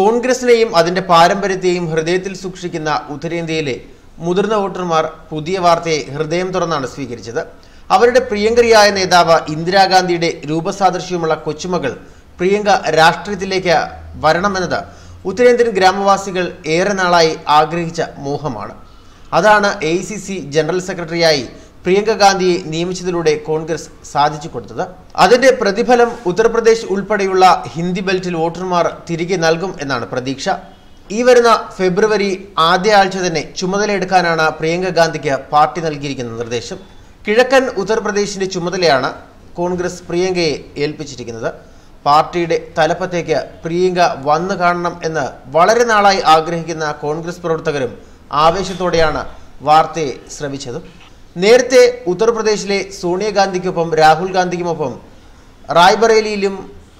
കോൺഗ്രസിനെയും അതിന്റെ പാരമ്പര്യത്തെയും ഹൃദയത്തിൽ സൂക്ഷിക്കുന്ന ഉത്തരേന്ത്യയിലെ മുതിർന്ന വോട്ടർമാർ പുതിയ വാർത്തയെ ഹൃദയം തുറന്നാണ് സ്വീകരിച്ചത്. അവരുടെ പ്രിയങ്കരിയായ നേതാവ് ഇന്ദിരാഗാന്ധിയുടെ രൂപസാദൃശ്യമുള്ള കൊച്ചുമകൾ പ്രിയങ്ക രാഷ്ട്രീയത്തിലേക്ക് വരണമെന്നത് ഉത്തരേന്ത്യൻ ഗ്രാമവാസികൾ ഏറെ നാളായി ആഗ്രഹിച്ച മോഹമാണ്. അതാണ് എ ജനറൽ സെക്രട്ടറിയായി പ്രിയങ്ക ഗാന്ധിയെ നിയമിച്ചതിലൂടെ കോൺഗ്രസ് സാധിച്ചു കൊടുത്തത്. അതിന്റെ പ്രതിഫലം ഉത്തർപ്രദേശ് ഉൾപ്പെടെയുള്ള ഹിന്ദി ബെൽറ്റിൽ വോട്ടർമാർ തിരികെ നൽകും എന്നാണ് പ്രതീക്ഷ. ഈ വരുന്ന ഫെബ്രുവരി ആദ്യ ആഴ്ച തന്നെ ചുമതലയെടുക്കാനാണ് പ്രിയങ്ക ഗാന്ധിക്ക് പാർട്ടി നൽകിയിരിക്കുന്ന നിർദ്ദേശം. കിഴക്കൻ ഉത്തർപ്രദേശിന്റെ ചുമതലയാണ് കോൺഗ്രസ് പ്രിയങ്കയെ ഏൽപ്പിച്ചിരിക്കുന്നത്. പാർട്ടിയുടെ തലപ്പത്തേക്ക് പ്രിയങ്ക വന്നു കാണണം എന്ന് വളരെ നാളായി ആഗ്രഹിക്കുന്ന കോൺഗ്രസ് പ്രവർത്തകരും ആവേശത്തോടെയാണ് വാർത്തയെ ശ്രവിച്ചത്. നേരത്തെ ഉത്തർപ്രദേശിലെ സോണിയാഗാന്ധിക്കൊപ്പം രാഹുൽ ഗാന്ധിക്കുമൊപ്പം റായ്ബറേലിയിലും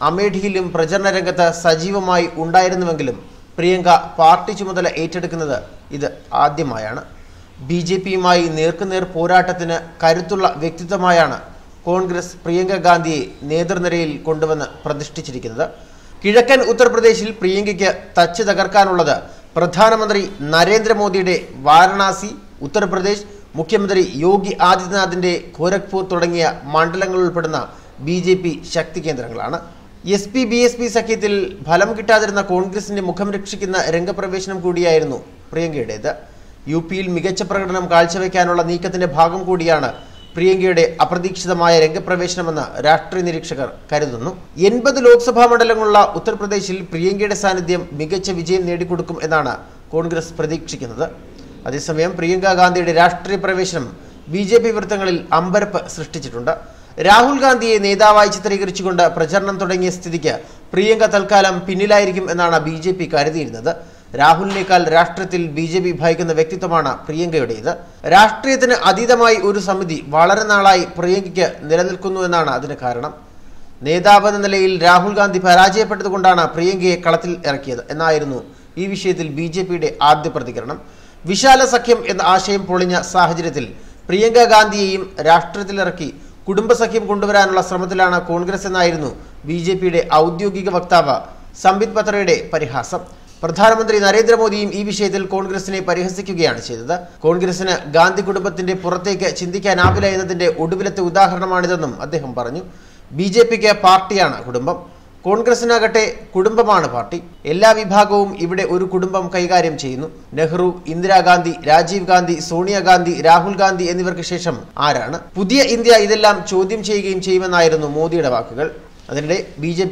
അമേഠിയിലും പ്രചരണ രംഗത്ത് സജീവമായി ഉണ്ടായിരുന്നുവെങ്കിലും പ്രിയങ്ക പാർട്ടി ചുമതല ഏറ്റെടുക്കുന്നത് ഇത് ആദ്യമായാണ്. ബി ജെ പിയുമായി നേർക്കുനേർ പോരാട്ടത്തിന് കരുത്തുള്ള വ്യക്തിത്വമായാണ് കോൺഗ്രസ് പ്രിയങ്ക ഗാന്ധിയെ നേതൃനിരയിൽ കൊണ്ടുവന്ന് പ്രതിഷ്ഠിച്ചിരിക്കുന്നത്. കിഴക്കൻ ഉത്തർപ്രദേശിൽ പ്രിയങ്കയ്ക്ക് തച്ച് തകർക്കാനുള്ളത് പ്രധാനമന്ത്രി നരേന്ദ്രമോദിയുടെ വാരണാസി ഉത്തർപ്രദേശ് മുഖ്യമന്ത്രി യോഗി ആദിത്യനാഥിന്റെ ഗോരഖ്പൂർ തുടങ്ങിയ മണ്ഡലങ്ങൾ ഉൾപ്പെടുന്ന ബി ജെ പി ശക്തി കേന്ദ്രങ്ങളാണ്. S P B S P സഖ്യത്തിൽ ഫലം കിട്ടാതിരുന്ന കോൺഗ്രസിന്റെ മുഖം രക്ഷിക്കുന്ന രംഗപ്രവേശനം കൂടിയായിരുന്നു പ്രിയങ്കയുടേത്. യു പിയിൽ മികച്ച പ്രകടനം കാഴ്ചവെക്കാനുള്ള നീക്കത്തിന്റെ ഭാഗം കൂടിയാണ് പ്രിയങ്കയുടെ അപ്രതീക്ഷിതമായ രംഗപ്രവേശനമെന്ന് രാഷ്ട്രീയ നിരീക്ഷകർ കരുതുന്നു. എൺപത് ലോക്സഭാ മണ്ഡലങ്ങളുള്ള ഉത്തർപ്രദേശിൽ പ്രിയങ്കയുടെ സാന്നിധ്യം മികച്ച വിജയം നേടിക്കൊടുക്കും എന്നാണ് കോൺഗ്രസ് പ്രതീക്ഷിക്കുന്നത്. അതേസമയം പ്രിയങ്ക ഗാന്ധിയുടെ രാഷ്ട്രീയ പ്രവേശനം ബി ജെ പി വൃത്തങ്ങളിൽ അമ്പരപ്പ് സൃഷ്ടിച്ചിട്ടുണ്ട്. രാഹുൽ ഗാന്ധിയെ നേതാവായി ചിത്രീകരിച്ചുകൊണ്ട് പ്രചരണം തുടങ്ങിയ സ്ഥിതിക്ക് പ്രിയങ്ക തൽക്കാലം പിന്നിലായിരിക്കും എന്നാണ് ബി ജെ പി കരുതിയിരുന്നത്. രാഹുലിനേക്കാൾ രാഷ്ട്രീയത്തിൽ ബി ജെ പി ഭയക്കുന്ന വ്യക്തിത്വമാണ് പ്രിയങ്കയുടേത്. രാഷ്ട്രീയത്തിന് അതീതമായി ഒരു സമിതി വളരെ നാളായി പ്രിയങ്കയ്ക്ക് നിലനിൽക്കുന്നു എന്നാണ് അതിന് കാരണം. നേതാവ് എന്ന നിലയിൽ രാഹുൽ ഗാന്ധി പരാജയപ്പെട്ടതുകൊണ്ടാണ് പ്രിയങ്കയെ കളത്തിൽ ഇറക്കിയത് എന്നായിരുന്നു ഈ വിഷയത്തിൽ ബി ആദ്യ പ്രതികരണം. വിശാല സഖ്യം എന്ന ആശയം പൊളിഞ്ഞ സാഹചര്യത്തിൽ പ്രിയങ്ക ഗാന്ധിയെയും രാഷ്ട്രീയത്തിലിറക്കി കുടുംബസഖ്യം കൊണ്ടുവരാനുള്ള ശ്രമത്തിലാണ് കോൺഗ്രസ് എന്നായിരുന്നു ബി ജെ പിയുടെ ഔദ്യോഗിക വക്താവ് സംബിത് പത്രയുടെ പരിഹാസം. പ്രധാനമന്ത്രി നരേന്ദ്രമോദിയും ഈ വിഷയത്തിൽ കോൺഗ്രസിനെ പരിഹസിക്കുകയാണ് ചെയ്തത്. കോൺഗ്രസിന് ഗാന്ധി കുടുംബത്തിന്റെ പുറത്തേക്ക് ചിന്തിക്കാനാവില്ല എന്നതിന്റെ ഒടുവിലത്തെ ഉദാഹരണമാണിതെന്നും അദ്ദേഹം പറഞ്ഞു. ബി ജെ പിക്ക് പാർട്ടിയാണ് കുടുംബം. കോൺഗ്രസിനാകട്ടെ കുടുംബമാണ് പാർട്ടി. എല്ലാ വിഭാഗവും ഇവിടെ ഒരു കുടുംബം കൈകാര്യം ചെയ്യുന്നു. നെഹ്റു ഇന്ദിരാഗാന്ധി രാജീവ് ഗാന്ധി സോണിയാഗാന്ധി രാഹുൽ ഗാന്ധി എന്നിവർക്ക് ശേഷം ആരാണ്? പുതിയ ഇന്ത്യ ഇതെല്ലാം ചോദ്യം ചെയ്യുകയും ചെയ്യുമെന്നായിരുന്നു മോദിയുടെ വാക്കുകൾ. അതിനിടെ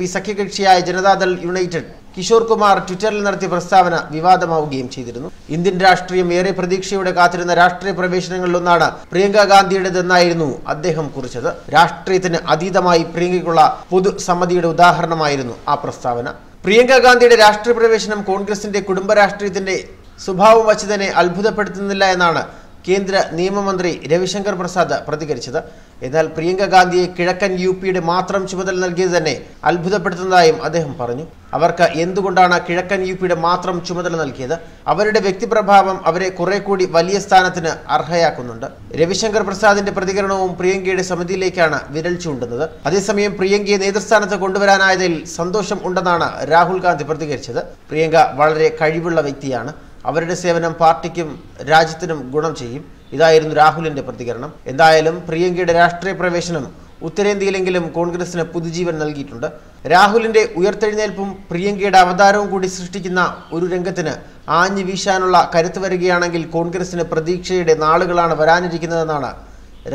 ബി സഖ്യകക്ഷിയായ ജനതാദൾ യുണൈറ്റഡ് കിഷോർ കുമാർ ട്വിറ്ററിൽ നടത്തിയ പ്രസ്താവന വിവാദമാവുകയും ചെയ്തിരുന്നു. ഇന്ത്യൻ രാഷ്ട്രീയം ഏറെ പ്രതീക്ഷയോടെ കാത്തിരുന്ന രാഷ്ട്രീയ പ്രവേശനങ്ങളിലൊന്നാണ് പ്രിയങ്ക ഗാന്ധിയുടേതെന്നായിരുന്നു അദ്ദേഹം കുറിച്ചത്. രാഷ്ട്രീയത്തിന് അതീതമായി പ്രിയങ്കയ്ക്കുള്ള പൊതുസമ്മതിയുടെ ഉദാഹരണമായിരുന്നു ആ പ്രസ്താവന. പ്രിയങ്ക ഗാന്ധിയുടെ രാഷ്ട്രീയ പ്രവേശനം കോൺഗ്രസിന്റെ കുടുംബ രാഷ്ട്രീയത്തിന്റെ സ്വഭാവം വച്ച് തന്നെ അത്ഭുതപ്പെടുത്തുന്നില്ല എന്നാണ് കേന്ദ്ര നിയമമന്ത്രി രവിശങ്കർ പ്രസാദ് പ്രതികരിച്ചത്. എന്നാൽ പ്രിയങ്ക ഗാന്ധിയെ കിഴക്കൻ യു പിയുടെ മാത്രം ചുമതല നൽകിയത് തന്നെ അത്ഭുതപ്പെടുത്തുന്നതായും അദ്ദേഹം പറഞ്ഞു. അവർക്ക് എന്തുകൊണ്ടാണ് കിഴക്കൻ യു പിയുടെ മാത്രം ചുമതല നൽകിയത്? അവരുടെ വ്യക്തിപ്രഭാവം അവരെ കുറെ കൂടി വലിയ സ്ഥാനത്തിന് അർഹയാക്കുന്നുണ്ട്. രവിശങ്കർ പ്രസാദിന്റെ പ്രതികരണവും പ്രിയങ്കയുടെ സമിതിയിലേക്കാണ് വിരൽ ചൂണ്ടുന്നത്. അതേസമയം പ്രിയങ്കയെ നേതൃസ്ഥാനത്ത് കൊണ്ടുവരാനായതിൽ സന്തോഷം ഉണ്ടെന്നാണ് രാഹുൽ ഗാന്ധി പ്രതികരിച്ചത്. പ്രിയങ്ക വളരെ കഴിവുള്ള വ്യക്തിയാണ്. അവരുടെ സേവനം പാർട്ടിക്കും രാജ്യത്തിനും ഗുണം ചെയ്യും. ഇതായിരുന്നു രാഹുലിന്റെ പ്രതികരണം. എന്തായാലും പ്രിയങ്കയുടെ രാഷ്ട്രീയ പ്രവേശനം ഉത്തരേന്ത്യയിലെങ്കിലും കോൺഗ്രസിന് പുതുജീവൻ നൽകിയിട്ടുണ്ട്. രാഹുലിന്റെ ഉയർത്തെഴുന്നേൽപ്പും പ്രിയങ്കയുടെ അവതാരവും കൂടി സൃഷ്ടിക്കുന്ന ഒരു രംഗത്തിന് ആഞ്ഞു വീശാനുള്ള കരുത്ത് വരികയാണെങ്കിൽ കോൺഗ്രസിന് പ്രതീക്ഷയുടെ നാളുകളാണ് വരാനിരിക്കുന്നതെന്നാണ്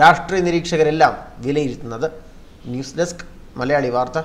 രാഷ്ട്രീയ നിരീക്ഷകരെല്ലാം വിലയിരുത്തുന്നത്. ന്യൂസ് ഡെസ്ക് മലയാളി വാർത്ത.